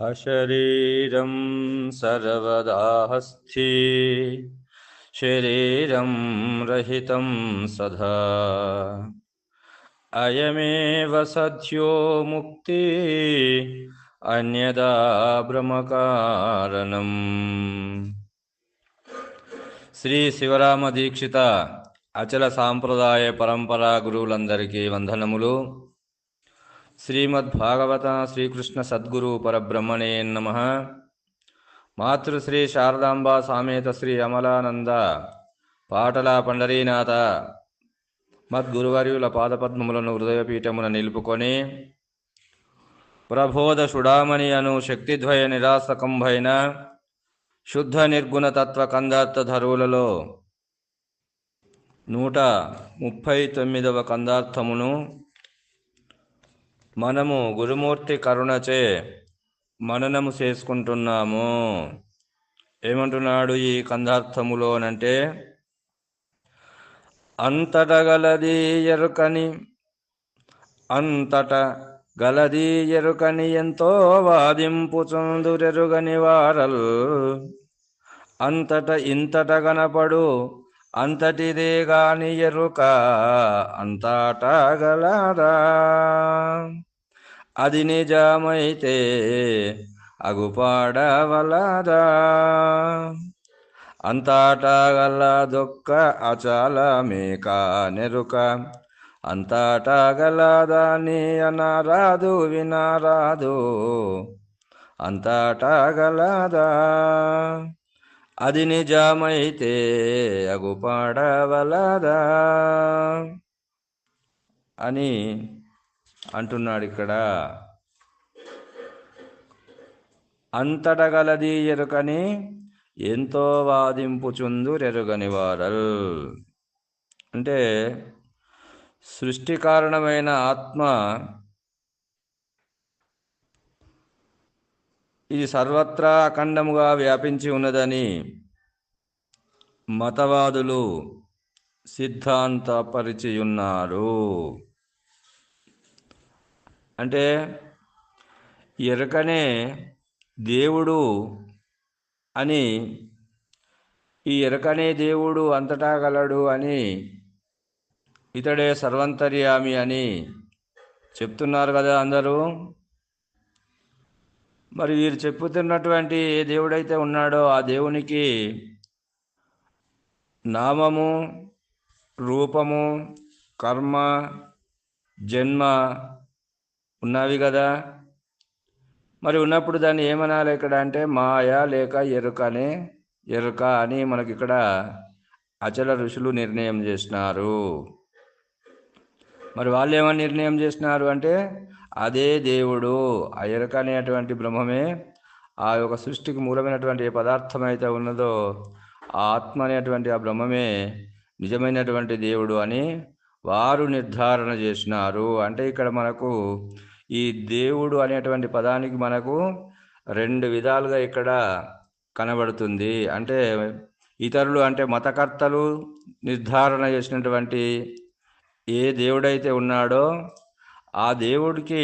అశరీరం సర్వదాహస్థి శరీరం రహితం సదా అయమేవ సద్యో ముక్తి అన్యదా బ్రహ్మకారణం శ్రీ శివరామ దీక్షిత అచల సాంప్రదాయ పరంపరా గురువులందరికీ వందనములు శ్రీమద్భాగవత శ్రీకృష్ణ సద్గురు పరబ్రహ్మణే నమ. మాతృశ్రీ శారదాంబ సామేత శ్రీ అమలానంద. పాటల పండరీనాథ. మద్గురువర్యుల పాదపద్మములను హృదయపీఠమున నిలుపుకొని ప్రబోధ సుడామణి అను శక్తిద్వయ నిరాసకంభైన శుద్ధ నిర్గుణ తత్వ కందార్థ ధరువులలో నూట ముప్పై తొమ్మిదవ కందార్థమును మనము గురుమూర్తి కరుణచే మననము చేసుకుంటున్నాము. ఏమంటున్నాడు ఈ కందార్థములోనంటే అంతట గలది ఎరుకని అంతట గలది ఎరుకని ఎంతో వాదింపు చందురెరుగని వారల్. అంతట ఇంతట గనపడు అంతటిదే గాని ఎరుక అంతట గలరా అది నిజమైతే అగుపాడవలదా అంతటా గల దొక్క అచల మేక నెరుక అంతటా గలదాని అనరాదు వినరాదు అంతటా గలదా అది నిజమైతే అగుపాడవలదా అని అంటున్నాడు ఇక్కడ అంతటగలది ఎరుకని ఎంతో వాదింపుచుందురెరుగని వారల్. అంటే సృష్టి కారణమైన ఆత్మ ఇది సర్వత్రా అఖండముగా వ్యాపించి ఉన్నదని మతవాదులు సిద్ధాంతపరిచియున్నారు. అంటే ఎరకనే దేవుడు అని ఈ ఎరకనే దేవుడు అంతటా గలడు అని ఇతడే సర్వంతర్యామి అని చెప్తున్నారు కదా అందరూ. మరి వీరు చెప్పుతున్నటువంటి ఏ దేవుడైతే ఉన్నాడో ఆ దేవునికి నామము రూపము కర్మ జన్మ ఉన్నావి కదా మరి ఉన్నప్పుడు దాన్ని ఏమనాలి ఇక్కడ అంటే మాయ లేక ఎరుక అనే? ఎరుక అని మనకి ఇక్కడ అచల ఋషులు నిర్ణయం చేసినారు. మరి వాళ్ళు ఏమని నిర్ణయం చేసినారు అంటే అదే దేవుడు. ఆ ఎరుక అనేటువంటి బ్రహ్మమే ఆ యొక్క సృష్టికి మూలమైనటువంటి ఏ పదార్థం అయితే ఉన్నదో ఆ ఆత్మ అనేటువంటి ఆ బ్రహ్మమే నిజమైనటువంటి దేవుడు అని వారు నిర్ధారణ చేసినారు. అంటే ఇక్కడ మనకు ఈ దేవుడు అనేటువంటి పదానికి మనకు రెండు విధాలుగా ఇక్కడ కనబడుతుంది. అంటే ఇతరులు అంటే మతకర్తలు నిర్ధారణ చేసినటువంటి ఏ దేవుడైతే ఉన్నాడో ఆ దేవుడికి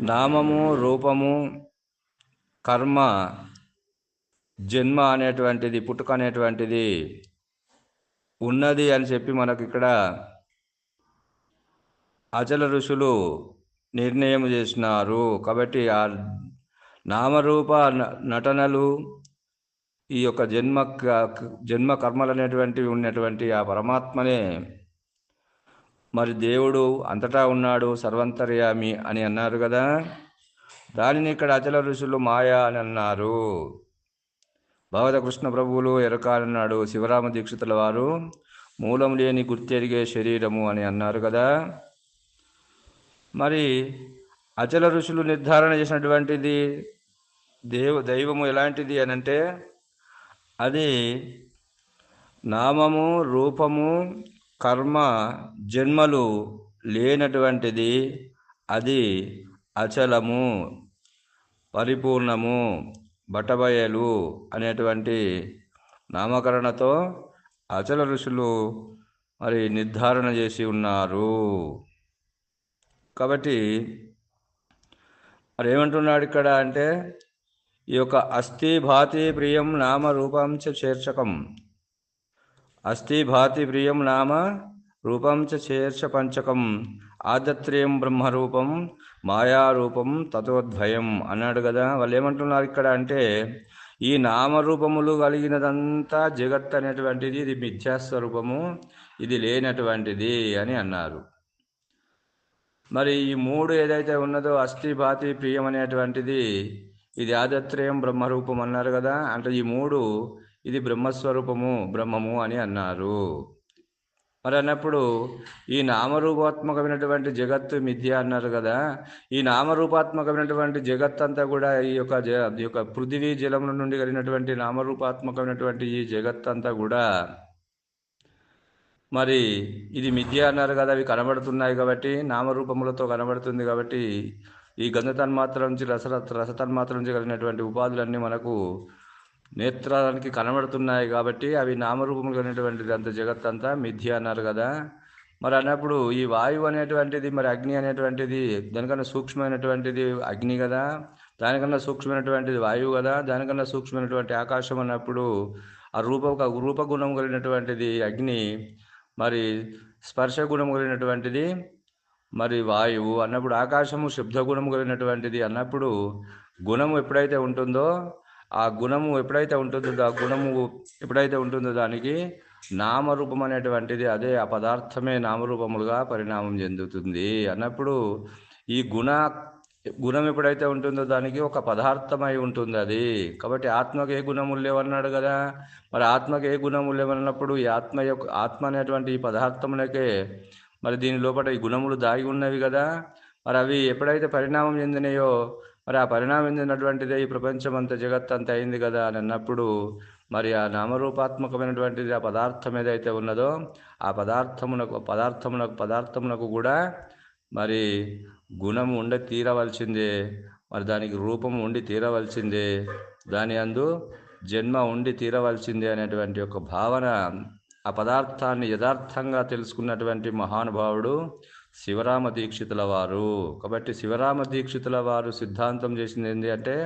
నామము రూపము కర్మ జన్మ అనేటువంటిది పుట్టుక అనేటువంటిది ఉన్నది అని చెప్పి మనకు ఇక్కడ అచల ఋషులు నిర్ణయం చేసినారు. కాబట్టి ఆ నామరూప నటనలు ఈ యొక్క జన్మ జన్మ కర్మలు అనేటువంటివి ఉన్నటువంటి ఆ పరమాత్మనే మరి దేవుడు అంతటా ఉన్నాడు సర్వంతర్యామి అని అన్నారు కదా. దానిని ఇక్కడ అచల ఋషులు మాయా అని అన్నారు. భగవత కృష్ణ ప్రభువులు ఎరకాలన్నాడు శివరామ దీక్షితుల వారు. మూలం లేని గుర్తెరిగే శరీరము అని అన్నారు కదా. మరి అచల ఋషులు నిర్ధారణ చేసినటువంటిది దేవ దైవము ఎలాంటిది అని అంటే అది నామము రూపము కర్మ జన్మలు లేనటువంటిది అది అచలము పరిపూర్ణము బటబయలు అనేటువంటి నామకరణతో అచల ఋషులు మరి నిర్ధారణ చేసి ఉన్నారు. కాబట్టి మరి ఏమంటున్నాడు ఇక్కడ అంటే ఈ యొక్క అస్థి భాతి ప్రియం నామ రూపాంచ చేర్చకం. అస్థి భాతి ప్రియం నామ రూపంచ చేర్చ పంచకం ఆదత్రేయం బ్రహ్మరూపం మాయారూపం తత్వద్వయం అన్నాడు కదా. వాళ్ళు ఏమంటున్నారు ఇక్కడ అంటే ఈ నామరూపములు కలిగినదంతా జగత్ అనేటువంటిది ఇది మిథ్యాస్వరూపము ఇది లేనటువంటిది అని అన్నారు. మరి ఈ మూడు ఏదైతే ఉన్నదో అస్థి భాతి ప్రియం అనేటువంటిది ఇది ఆదత్రేయం బ్రహ్మరూపం అన్నారు కదా. అంటే ఈ మూడు ఇది బ్రహ్మస్వరూపము బ్రహ్మము అని అన్నారు. మరి అన్నప్పుడు ఈ నామరూపాత్మకమైనటువంటి జగత్తు మిథ్య అన్నారు కదా. ఈ నామరూపాత్మకమైనటువంటి జగత్ అంతా కూడా ఈ యొక్క జ యొక్క పృథివీ జలముల నుండి కలిగినటువంటి నామరూపాత్మకమైనటువంటి ఈ జగత్ అంతా కూడా మరి ఇది మిథ్య అన్నారు కదా అవి కనబడుతున్నాయి కాబట్టి నామరూపములతో కనబడుతుంది కాబట్టి ఈ గంధ తన్మాత్ర నుంచి రస రస తన్మాత్ర నుంచి కలిగినటువంటి ఉపాధులన్నీ మనకు నేత్రానికి కనబడుతున్నాయి కాబట్టి అవి నామరూపములు కలిగినటువంటిది అంత జగత్ అంతా మిథ్య అన్నారు కదా. మరి అన్నప్పుడు ఈ వాయువు అనేటువంటిది మరి అగ్ని అనేటువంటిది దానికన్నా సూక్ష్మమైనటువంటిది అగ్ని కదా. దానికన్నా సూక్ష్మమైనటువంటిది వాయువు కదా. దానికన్నా సూక్ష్మమైనటువంటి ఆకాశం అన్నప్పుడు ఆ రూప రూపగుణం కలిగినటువంటిది అగ్ని. మరి స్పర్శ గుణం కలిగినటువంటిది మరి వాయువు అన్నప్పుడు ఆకాశము శబ్ద గుణం కలిగినటువంటిది అన్నప్పుడు గుణము ఎప్పుడైతే ఉంటుందో ఆ గుణము ఎప్పుడైతే ఉంటుందో ఆ గుణము ఎప్పుడైతే ఉంటుందో దానికి నామరూపం అనేటువంటిది అదే ఆ పదార్థమే నామరూపములుగా పరిణామం చెందుతుంది అన్నప్పుడు ఈ గుణ గుణం ఎప్పుడైతే ఉంటుందో దానికి ఒక పదార్థమై ఉంటుంది అది. కాబట్టి ఆత్మకు ఏ గుణములు లేవన్నాడు కదా? మరి ఆత్మకు ఏ గుణములు లేవన్నప్పుడు ఈ ఆత్మ యొక్క ఆత్మ అనేటువంటి ఈ పదార్థములకే మరి దీని లోపల ఈ గుణములు దాగి ఉన్నవి కదా? మరి అవి ఎప్పుడైతే పరిణామం చెందినాయో మరి ఆ పరిణామం చెందినటువంటిదే ఈ ప్రపంచం అంత జగత్ అంత అయింది కదా అని అన్నప్పుడు మరి ఆ నామరూపాత్మకమైనటువంటిది ఆ పదార్థం ఏదైతే ఉన్నదో ఆ పదార్థమునకు పదార్థమునకు పదార్థమునకు కూడా మరి గుణం ఉండి తీరవలసిందే. మరి దానికి రూపం ఉండి తీరవలసిందే. దాని అందు జన్మ ఉండి తీరవలసిందే అనేటువంటి ఒక భావన ఆ పదార్థాన్ని యథార్థంగా తెలుసుకున్నటువంటి మహానుభావుడు శివరామ దీక్షితుల వారు. కాబట్టి శివరామ దీక్షితుల వారు సిద్ధాంతం చేసింది ఏంటి అంటే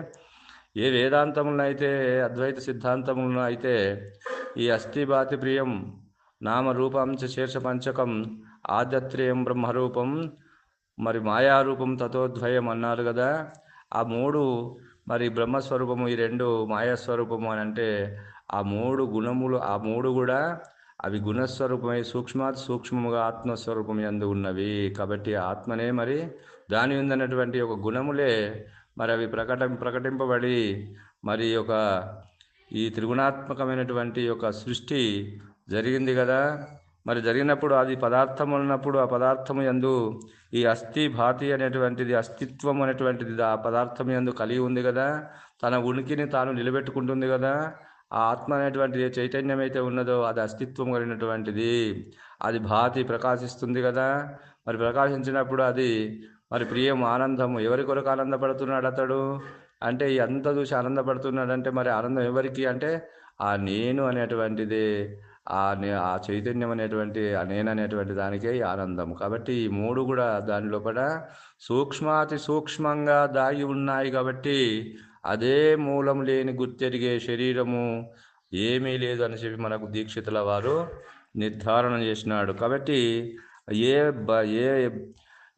ఏ వేదాంతములను అయితే అద్వైత సిద్ధాంతములను అయితే ఈ అస్థిబాతి ప్రియం నామరూపంచ శీర్ష పంచకం ఆదత్రేయం బ్రహ్మరూపం మరి మాయారూపం తత్వద్వయం అన్నారు కదా. ఆ మూడు మరి బ్రహ్మస్వరూపము ఈ రెండు మాయాస్వరూపము అని అంటే ఆ మూడు గుణములు ఆ మూడు కూడా అవి గుణస్వరూపమై సూక్ష్మాత్ సూక్ష్మముగా ఆత్మస్వరూపం ఎందు ఉన్నవి. కాబట్టి ఆత్మనే మరి దాని ఉందన్నటువంటి ఒక గుణములే మరి అవి ప్రకట ప్రకటింపబడి మరి ఒక ఈ త్రిగుణాత్మకమైనటువంటి ఒక సృష్టి జరిగింది కదా. మరి జరిగినప్పుడు అది పదార్థం ఉన్నప్పుడు ఆ పదార్థం ఎందు ఈ అస్థి భాతి అనేటువంటిది అస్తిత్వం అనేటువంటిది ఆ పదార్థం ఎందు కలిగి ఉంది కదా. తన ఉనికిని తాను నిలబెట్టుకుంటుంది కదా. ఆ ఆత్మ అనేటువంటి చైతన్యం అయితే ఉన్నదో అది అస్తిత్వం కలిగినటువంటిది. అది భాతి ప్రకాశిస్తుంది కదా. మరి ప్రకాశించినప్పుడు అది మరి ప్రియం ఆనందము ఎవరి కొరకు ఆనందపడుతున్నాడు అతడు? అంటే ఈ అంత చూసి ఆనందపడుతున్నాడు అంటే మరి ఆనందం ఎవరికి? అంటే ఆ నేను అనేటువంటిది. ఆ నే ఆ చైతన్యం అనేటువంటి నేననేటువంటి నేను అనేటువంటి దానికే ఆనందం. కాబట్టి ఈ మూడు కూడా దాని లోపల సూక్ష్మాతి సూక్ష్మంగా దాగి ఉన్నాయి కాబట్టి అదే మూలం లేని గుర్తెరిగే శరీరము ఏమీ లేదు అని చెప్పి మనకు దీక్షితుల వారు నిర్ధారణ చేసినాడు. కాబట్టి ఏ బ ఏ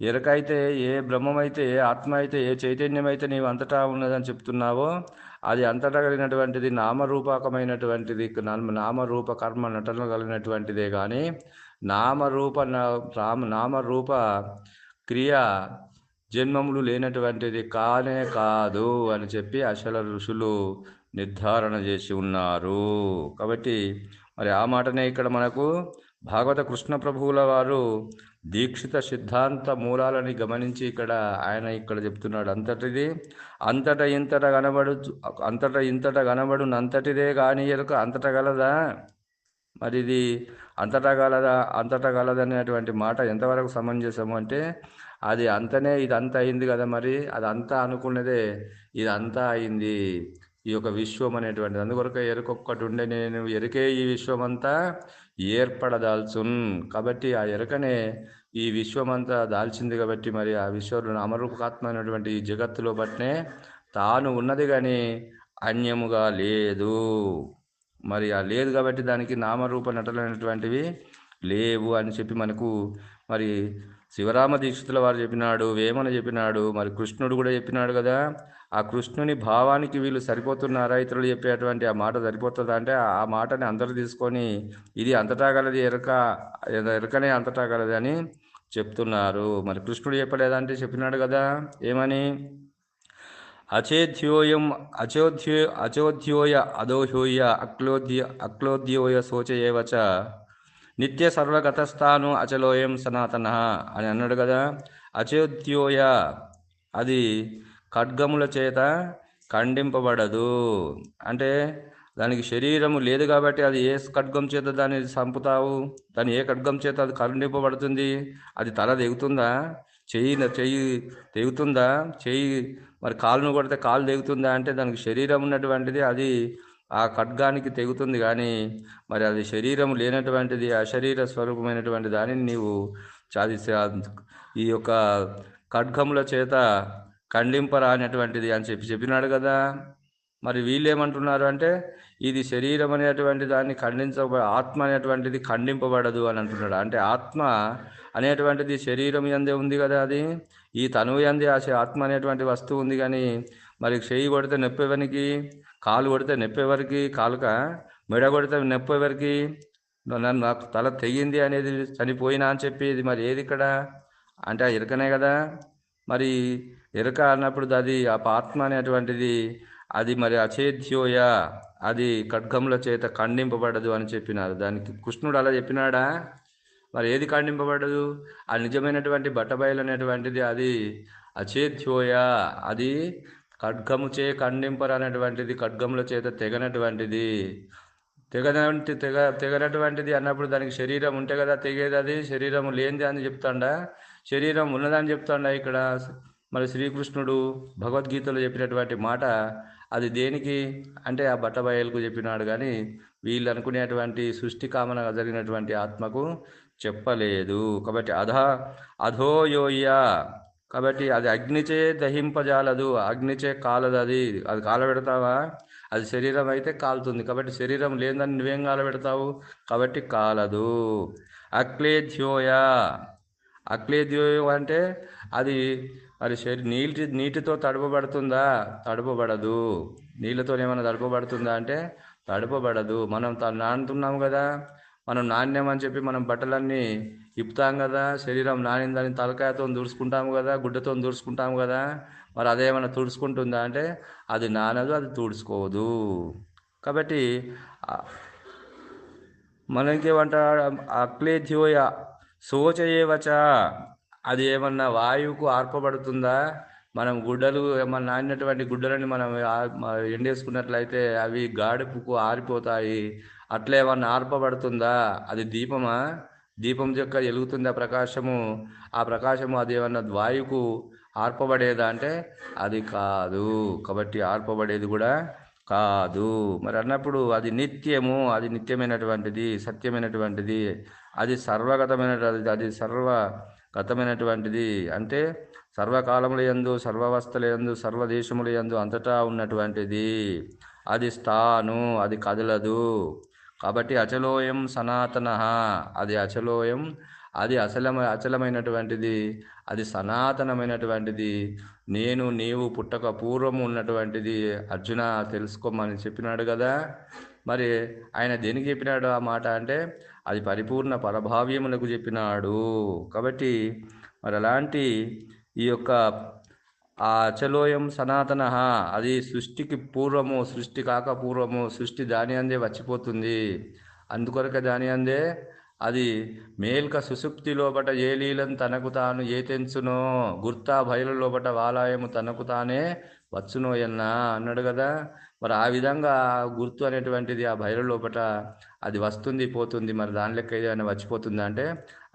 ఎరకైతే ఏ బ్రహ్మమైతే ఏ ఆత్మ అయితే ఏ చైతన్యం అయితే నీవు అంతటా ఉన్నదని చెప్తున్నావో అది అంతటా కలిగినటువంటిది నామరూపకమైనటువంటిది నామరూప కర్మ నటన కలిగినటువంటిదే కానీ నామరూప నా- రామ నామరూప క్రియ జన్మములు లేనటువంటిది కానే కాదు అని చెప్పి అసలు ఋషులు నిర్ధారణ చేసి ఉన్నారు. కాబట్టి మరి ఆ మాటనే ఇక్కడ మనకు భాగవత కృష్ణ ప్రభువుల వారు దీక్షిత సిద్ధాంత మూలాలని గమనించి ఇక్కడ ఆయన ఇక్కడ చెప్తున్నాడు అంతటిది అంతట ఇంతట కనబడు అంతట ఇంతట కనబడును అంతటిదే కాని ఎరుక అంతట గలదా? మరి ఇది అంతటా గలదా అంతటా గలదనేటువంటి మాట ఎంతవరకు సమంజసము అంటే అది అంతనే ఇది అంత అయింది కదా మరి అది అంతా అనుకున్నదే ఇది అంతా అయింది. ఈ యొక్క విశ్వం అనేటువంటిది. అందుకొరకు ఎరుకొక్కటి ఉండే నేను ఎరుకే ఈ విశ్వమంతా ఏర్పడదాల్చున్. కాబట్టి ఆ ఎరుకనే ఈ విశ్వమంతా దాల్చింది కాబట్టి మరి ఆ విశ్వంలో అమరూపకాత్మైనటువంటి ఈ జగత్తులో బట్టినే తాను ఉన్నది కానీ అన్యముగా లేదు. మరి ఆ లేదు కాబట్టి దానికి నామరూప నటలైనటువంటివి లేవు అని చెప్పి మనకు మరి శివరామ దీక్షితుల వారు చెప్పినాడు వేమన చెప్పినాడు మరి కృష్ణుడు కూడా చెప్పినాడు కదా. ఆ కృష్ణుని భావానికి వీళ్ళు సరిపోతున్నారా? ఇతరులు చెప్పేటువంటి ఆ మాట సరిపోతుందా? అంటే ఆ మాటని అందరూ తీసుకొని ఇది అంతటా గలది ఎరక ఎరకనే అంతటా గలది అని చెప్తున్నారు. మరి కృష్ణుడు చెప్పలేదంటే చెప్పినాడు కదా. ఏమని? అచేధ్యోయం అచోధ్యో అచోధ్యోయ అదోహ్యోయ అక్లోధ్య అక్లోధ్యోయ శోచయేవచ నిత్య సర్వగతస్థాను అచలోయం సనాతన అని అన్నాడు కదా. అచోధ్యోయ అది ఖడ్గముల చేత ఖండింపబడదు. అంటే దానికి శరీరము లేదు కాబట్టి అది ఏ ఖడ్గం చేత దాన్ని చంపుతావు దాని ఏ ఖడ్గం చేత అది ఖండింపబడుతుంది? అది తల తెగుతుందా? చెయ్యి చెయ్యి తెగుతుందా? చెయ్యి మరి కాలును కొడితే కాలు తెగుతుందా? అంటే దానికి శరీరం ఉన్నటువంటిది అది ఆ ఖడ్గానికి తెగుతుంది కానీ మరి అది శరీరం లేనటువంటిది అశరీర స్వరూపమైనటువంటి దానిని నీవు చాది ఈ యొక్క ఖడ్గముల చేత ఖండింపరా అనేటువంటిది అని చెప్పి చెప్పినాడు కదా. మరి వీళ్ళు ఏమంటున్నారు అంటే ఇది శరీరం అనేటువంటి దాన్ని ఖండించ ఆత్మ అనేటువంటిది ఖండింపబడదు అని అంటున్నాడు. అంటే ఆత్మ అనేటువంటిది శరీరం ఎందే ఉంది కదా అది. ఈ తనువు ఎందే ఆ ఆత్మ అనేటువంటి వస్తువు ఉంది కానీ మరి చెయ్యి కొడితే నొప్పెవరికి కాలు కొడితే నొప్పెవరికి కాలుక మెడ కొడితే నొప్పెవరికి నన్ను నాకు తల తెగింది అనేది చనిపోయినా అని చెప్పి ఇది మరి ఏది ఇక్కడ? అంటే ఆ ఇరకనే కదా. మరి ఎరక అన్నప్పుడు అది ఆ ఆత్మ అనేటువంటిది అది మరి అచేధ్యోయ అది ఖడ్గముల చేత ఖండింపబడదు అని చెప్పినారు. దానికి కృష్ణుడు అలా చెప్పినాడా? మరి ఏది ఖండింపబడదు? ఆ నిజమైనటువంటి బట్టబయలు అనేటువంటిది అది అచేధ్యోయ అది ఖడ్గము చే ఖండింపరనేటువంటిది ఖడ్గముల చేత తెగనటువంటిది. తెగనంటి తెగ తెగనటువంటిది అన్నప్పుడు దానికి శరీరం ఉంటే కదా తెగేది అది? శరీరం లేనిది అని చెప్తాడా? శరీరం ఉన్నదని చెప్తుండే ఇక్కడ. మరి శ్రీకృష్ణుడు భగవద్గీతలో చెప్పినటువంటి మాట అది దేనికి? అంటే ఆ బట్టబయలకు చెప్పినాడు కానీ వీళ్ళు అనుకునేటువంటి సృష్టి కామన జరిగినటువంటి ఆత్మకు చెప్పలేదు. కాబట్టి అధ అధోయోయ కాబట్టి అది అగ్నిచే దహింపజాలదు. అగ్నిచే కాలదు అది. అది కాలబెడతావా? అది శరీరం అయితే కాలుతుంది. కాబట్టి శరీరం లేదని నువ్వేం కాలబెడతావు? కాబట్టి కాలదు. అక్లేధ్యోయ. అక్లేధ్యోయం అంటే అది అది శరీ నీటి నీటితో తడపబడుతుందా? తడపబడదు. నీళ్ళతో ఏమైనా తడపబడుతుందా అంటే తడపబడదు. మనం నానుతున్నాం కదా. మనం నాణ్యం అని చెప్పి మనం బట్టలన్నీ ఇప్పుతాం కదా. శరీరం నానిందని తలకాయతో తుడుచుకుంటాము కదా. గుడ్డతో తుడుచుకుంటాము కదా. మరి అదేమైనా తుడుచుకుంటుందా అంటే అది నానదు అది తుడుచుకోదు. కాబట్టి మనకేమంటారు అక్లేధ్యోయ శోచయేవచ. అది ఏమన్నా వాయువుకు ఆర్పబడుతుందా? మనం గుడ్డలు మన నానినటువంటి గుడ్డలని మనం ఎండేసుకున్నట్లయితే అవి గాడుపుకు ఆరిపోతాయి. అట్లా ఏమన్నా ఆర్పబడుతుందా? అది దీపమా? దీపం యొక్క వెలుగుతుంది ఆ ప్రకాశము? ఆ ప్రకాశము అది ఏమన్నా వాయువుకు ఆర్పబడేదా అంటే అది కాదు. కాబట్టి ఆర్పబడేది కూడా కాదు. మరి అన్నప్పుడు అది నిత్యము అది నిత్యమైనటువంటిది సత్యమైనటువంటిది. అది సర్వగతమైనటువంటిది అది సర్వగతమైనటువంటిది. అంటే సర్వకాలముల యందు సర్వవస్థల యందు సర్వదేశముల యందు అంతటా ఉన్నటువంటిది. అది స్థాను అది కదలదు. కాబట్టి అచలోయం సనాతన. అది అచలోయం అది అచలమ అచలమైనటువంటిది. అది సనాతనమైనటువంటిది. నేను నీవు పుట్టక పూర్వం ఉన్నటువంటిది. అర్జున తెలుసుకోమని చెప్పినాడు కదా. మరి ఆయన దేనికి చెప్పినాడు ఆ మాట అంటే అది పరిపూర్ణ పరభావ్యములకు చెప్పినాడు. కాబట్టి మరి అలాంటి ఈ యొక్క ఆ అచలోయం సనాతన అది సృష్టికి పూర్వము సృష్టి కాక పూర్వము సృష్టి దాని అందే వచ్చిపోతుంది. అందుకొరక దాని అందే అది మేల్క సుసుప్తి లోపట ఏ లీలను తనకు తాను ఏ తెంచునో గుర్తా బయలు లోపట వాలాయము తనకు తానే వచ్చునోయన్న అన్నాడు కదా. మరి ఆ విధంగా గుర్తు అనేటువంటిది ఆ భైరవ లోపట అది వస్తుంది పోతుంది. మరి దాని లెక్క ఏదైనా వచ్చిపోతుందా అంటే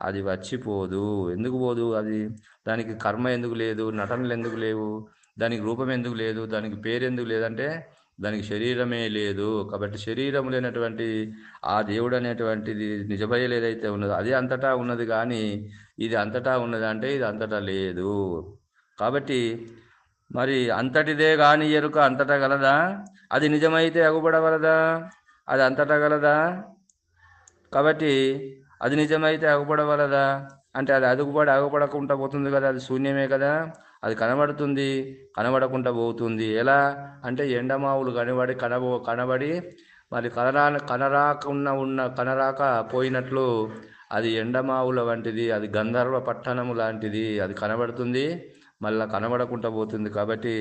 అది వచ్చిపోదు ఎందుకు పోదు అది? దానికి కర్మ ఎందుకు లేదు? నటనలు ఎందుకు లేవు? దానికి రూపం ఎందుకు లేదు? దానికి పేరు ఎందుకు లేదంటే దానికి శరీరమే లేదు. కాబట్టి శరీరం లేనటువంటి ఆ దేవుడు అనేటువంటిది నిజభయం ఏదైతే ఉన్నదో అది అంతటా ఉన్నది కానీ ఇది అంతటా ఉన్నదంటే ఇది అంతటా లేదు. కాబట్టి మరి అంతటిదే కాని ఎరుక అంతటా గలదా? అది నిజమైతే అగుపడవలదా అది అంతటా గలదా? కాబట్టి అది నిజమైతే అగుపడవలదా అంటే అది అదుగుపడి అగుపడకుండా పోతుంది కదా అది శూన్యమే కదా? అది కనబడుతుంది కనబడకుండా పోతుంది. ఎలా? అంటే ఎండమావులు కనబడి కనబో కనబడి మరి కనరా కనరాకున్న ఉన్న కనరాక పోయినట్లు అది ఎండమావుల వంటిది అది గంధర్వ పట్టణము లాంటిది అది కనబడుతుంది. మళ్ళీ కనబడకుండా పోతుంది కాబట్టి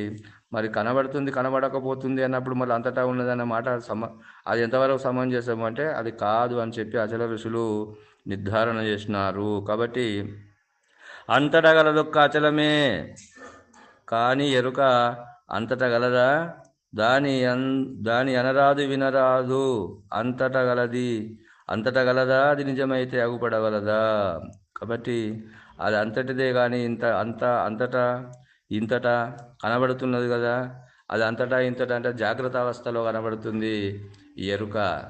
మరి కనబడుతుంది కనబడకపోతుంది అన్నప్పుడు మళ్ళీ అంతటా ఉన్నదన్న మాట సమ అది ఎంతవరకు సమంజసం అంటే అది కాదు అని చెప్పి అచల ఋషులు నిర్ధారణ చేసినారు. కాబట్టి అంతటా గలదొక్క అచలమే కానీ ఎరుక అంతటా గలదా? దాని అన్ దాని అనరాదు వినరాదు అంతటా గలది. అంతటా గలదా? అది నిజమైతే అగుపడగలదా? కాబట్టి అది అంతటిదే కానీ ఇంత అంత అంతటా ఇంతటా కనబడుతున్నది కదా. అది అంతటా ఇంతటా అంటే జాగ్రత్త అవస్థలో కనబడుతుంది ఈ ఎరుక.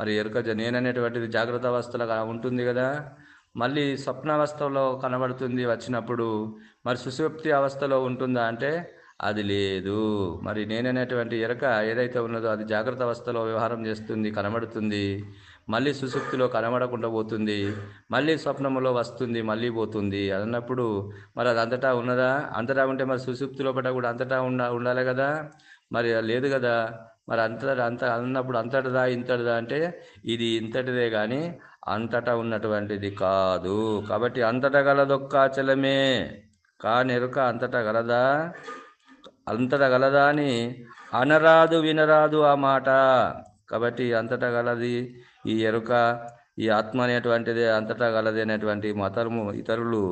మరి ఎరుక నేననేటువంటిది జాగ్రత్త అవస్థలో కా- ఉంటుంది కదా. మళ్ళీ స్వప్నావస్థలో కనబడుతుంది వచ్చినప్పుడు మరి సుసూప్తి అవస్థలో ఉంటుందా అంటే అది లేదు. మరి నేననేటువంటి ఎరక ఏదైతే ఉన్నదో అది జాగ్రత్త అవస్థలో వ్యవహారం చేస్తుంది కనబడుతుంది. మళ్ళీ సుషుప్తిలో కనబడకుండా పోతుంది మళ్ళీ స్వప్నములో వస్తుంది మళ్ళీ పోతుంది అన్నప్పుడు మరి అది అంతటా ఉన్నదా? అంతటా ఉంటే మరి సుషుప్తి లోపల కూడా అంతటా ఉండ ఉండాలి కదా? మరి అది లేదు కదా? మరి అంత అంత అన్నప్పుడు అంతటిదా ఇంతటిదా అంటే ఇది ఇంతటిదే కానీ అంతటా ఉన్నటువంటిది కాదు. కాబట్టి అంతటా గలదొక్క అచలమే కానెరుక అంతటా గలదా? అంతటా గలదా అని అనరాదు వినరాదు ఆ మాట. కాబట్టి అంతటా గలది ఈ ఎరుక ఈ ఆత్మ అనేటువంటిదే అంతటా గలది అనేటువంటి మతము ఇతరులు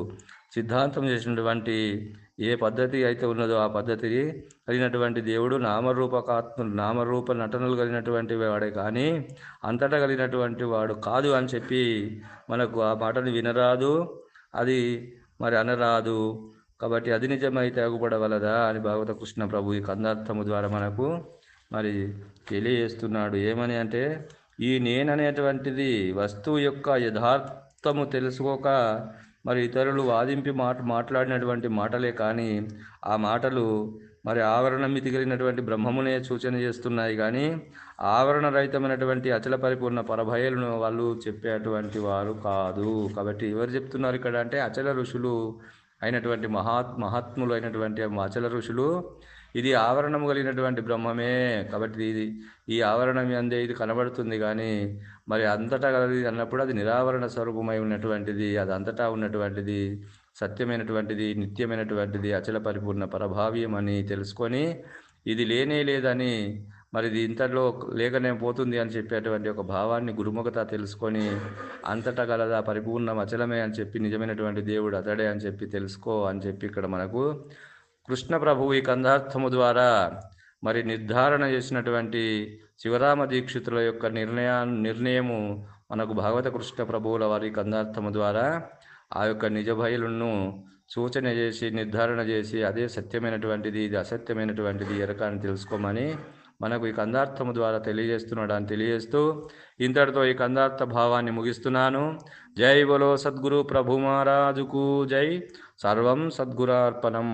సిద్ధాంతం చేసినటువంటి ఏ పద్ధతి అయితే ఉన్నదో ఆ పద్ధతి కలిగినటువంటి దేవుడు నామరూపకాత్మ నామరూప నటనలు కలిగినటువంటి వాడే కానీ అంతటా కలిగినటువంటి వాడు కాదు అని చెప్పి మనకు ఆ మాటను వినరాదు. అది మరి అనరాదు. కాబట్టి అది నిజమైతే అగుపడవలదా అని భాగవత కృష్ణ ప్రభు ఈ కందార్థము ద్వారా మనకు మరి తెలియజేస్తున్నాడు. ఏమని అంటే ఈ నేననేటువంటిది వస్తువు యొక్క యథార్థము తెలుసుకోక మరి ఇతరులు వాదింపి మాట మాట్లాడినటువంటి మాటలే కానీ ఆ మాటలు మరి ఆవరణ మితి కలిగినటువంటి బ్రహ్మమునే సూచన చేస్తున్నాయి కానీ ఆవరణ రహితమైనటువంటి అచల పరిపూర్ణ పరభయలను వాళ్ళు చెప్పేటువంటి వారు కాదు. కాబట్టి ఎవరు చెప్తున్నారు ఇక్కడ అంటే అచల ఋషులు అయినటువంటి మహాత్ మహాత్ములు అయినటువంటి అచల ఋషులు ఇది ఆవరణము కలిగినటువంటి బ్రహ్మమే. కాబట్టి ఇది ఈ ఆవరణం అందే ఇది కనబడుతుంది కానీ మరి అంతటా కలది అన్నప్పుడు అది నిరావరణ స్వరూపమై ఉన్నటువంటిది అది అంతటా ఉన్నటువంటిది సత్యమైనటువంటిది నిత్యమైనటువంటిది అచల పరిపూర్ణ పరభావ్యం అని తెలుసుకొని ఇది లేనే లేదని మరి ఇది ఇంతలో లేకనే పోతుంది అని చెప్పేటువంటి ఒక భావాన్ని గురుముఖత తెలుసుకొని అంతటా గలదా పరిపూర్ణం అచలమే అని చెప్పి నిజమైనటువంటి దేవుడు అతడే అని చెప్పి తెలుసుకో అని చెప్పి ఇక్కడ మనకు కృష్ణ ప్రభువు ఈ కందార్థము ద్వారా మరి నిర్ధారణ చేసినటువంటి శివరామ దీక్షితుల యొక్క నిర్ణయా నిర్ణయము మనకు భాగవత కృష్ణ ప్రభువుల వారి కందార్థము ద్వారా ఆ యొక్క నిజ బయలును సూచన చేసి నిర్ధారణ చేసి అదే సత్యమైనటువంటిది ఇది అసత్యమైనటువంటిది ఎరక అని తెలుసుకోమని మనకు ఈ కందార్థము ద్వారా తెలియజేస్తున్నాడు. అని తెలియజేస్తూ ఇంతటితో ఈ కందార్థ భావాన్ని ముగిస్తున్నాను. జై బలో సద్గురు ప్రభు మహారాజుకు జై. సర్వం సద్గురార్పణం.